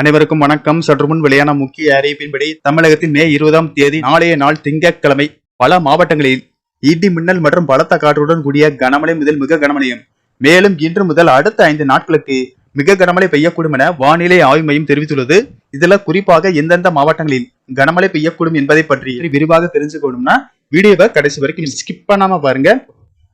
அனைவருக்கும் வணக்கம். சற்று முன் வெளியான முக்கிய அறிவிப்பின்படி தமிழகத்தின் மே இருபதாம் தேதி நாளைய நாள் திங்கட்கிழமை பல மாவட்டங்களில் இடி மின்னல் மற்றும் பலத்த காற்றுடன் கூடிய கனமழை முதல் மிக கனமழையும். மேலும் இன்று முதல் அடுத்த ஐந்து நாட்களுக்கு மிக கனமழை பெய்யக்கூடும் என வானிலை ஆய்வு மையம் தெரிவித்துள்ளது. இதுல குறிப்பாக எந்தெந்த மாவட்டங்களில் கனமழை பெய்யக்கூடும் என்பதை பற்றி விரிவாக தெரிஞ்சுக்கணும்னா வீடியோவை கடைசி வரைக்கும் ஸ்கிப் பண்ணாம பாருங்க.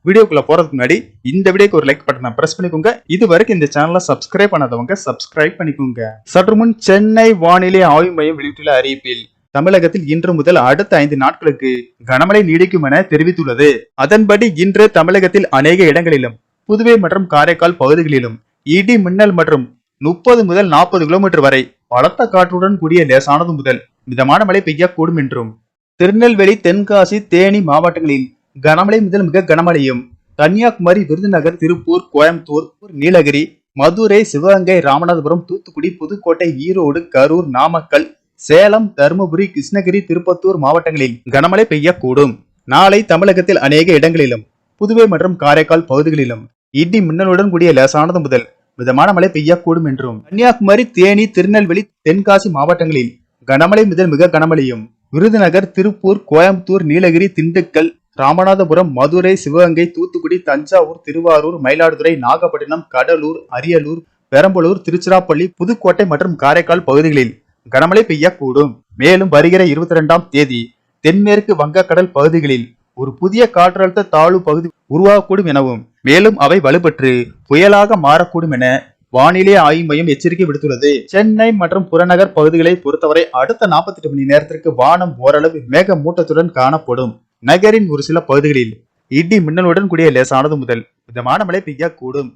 வீடியோக்குள்ள போறதுக்கு முன்னாடி இந்த வீடியோக்கு ஒரு லைக் பட்டனை பிரஸ் பண்ணிக்கோங்க. இது வரைக்கும் இந்த சேனலை சப்ஸ்கிரைப் பண்ணாதவங்க சப்ஸ்கிரைப் பண்ணிக்கோங்க. சற்று முன் சென்னை வானிலை ஆய்வு மையம் வெளியிட்டுள்ள அறிவிப்பில் தமிழகத்தில் இன்று முதல் அடுத்த ஐந்து நாட்களுக்கு கனமழை நீடிக்கும் என தெரிவித்துள்ளது. அதன்படி இன்று தமிழகத்தில் அநேக இடங்களிலும் புதுவை மற்றும் காரைக்கால் பகுதிகளிலும் இடி மின்னல் மற்றும் முப்பது முதல் நாற்பது கிலோமீட்டர் வரை பலத்த காற்றுடன் கூடிய லேசானது முதல் மிதமான மழை பெய்யக்கூடும் என்றும் திருநெல்வேலி தென்காசி தேனி மாவட்டங்களில் கனமழை முதல் மிக கனமழையும் கன்னியாகுமரி விருதுநகர் திருப்பூர் கோயம்புத்தூர் நீலகிரி மதுரை சிவகங்கை ராமநாதபுரம் தூத்துக்குடி புதுக்கோட்டை ஈரோடு கரூர் நாமக்கல் சேலம் தருமபுரி கிருஷ்ணகிரி திருப்பத்தூர் மாவட்டங்களில் கனமழை பெய்யக்கூடும். நாளை தமிழகத்தில் அநேக இடங்களிலும் புதுவை மற்றும் காரைக்கால் பகுதிகளிலும் இடி மின்னலுடன் கூடிய லேசானது முதல் மிதமான மழை பெய்யக்கூடும் என்றும் கன்னியாகுமரி தேனி திருநெல்வேலி தென்காசி மாவட்டங்களில் கனமழை முதல் மிக கனமழையும் விருதுநகர் திருப்பூர் கோயம்புத்தூர் நீலகிரி திண்டுக்கல் ராமநாதபுரம் மதுரை சிவகங்கை தூத்துக்குடி தஞ்சாவூர் திருவாரூர் மயிலாடுதுறை நாகப்பட்டினம் கடலூர் அரியலூர் பெரம்பலூர் திருச்சிராப்பள்ளி புதுக்கோட்டை மற்றும் காரைக்கால் பகுதிகளில் கனமழை பெய்யக்கூடும். மேலும் வருகிற இருபத்தி ரெண்டாம் தேதி தென்மேற்கு வங்கக்கடல் பகுதிகளில் ஒரு புதிய காற்றழுத்த தாழ்வு பகுதி உருவாகக்கூடும் எனவும் மேலும் அவை வலுப்பெற்று புயலாக மாறக்கூடும் என வானிலை ஆய்வு மையம் எச்சரிக்கை விடுத்துள்ளது. சென்னை மற்றும் புறநகர் பகுதிகளை பொறுத்தவரை அடுத்த 48 மணி நேரத்திற்கு வானம் ஓரளவு மேக மூட்டத்துடன் காணப்படும். நகரின் ஒரு சில பகுதிகளில் இடி மின்னலுடன் கூடிய லேசானது முதல். மிதமான மழை பெய்யக்கூடும்.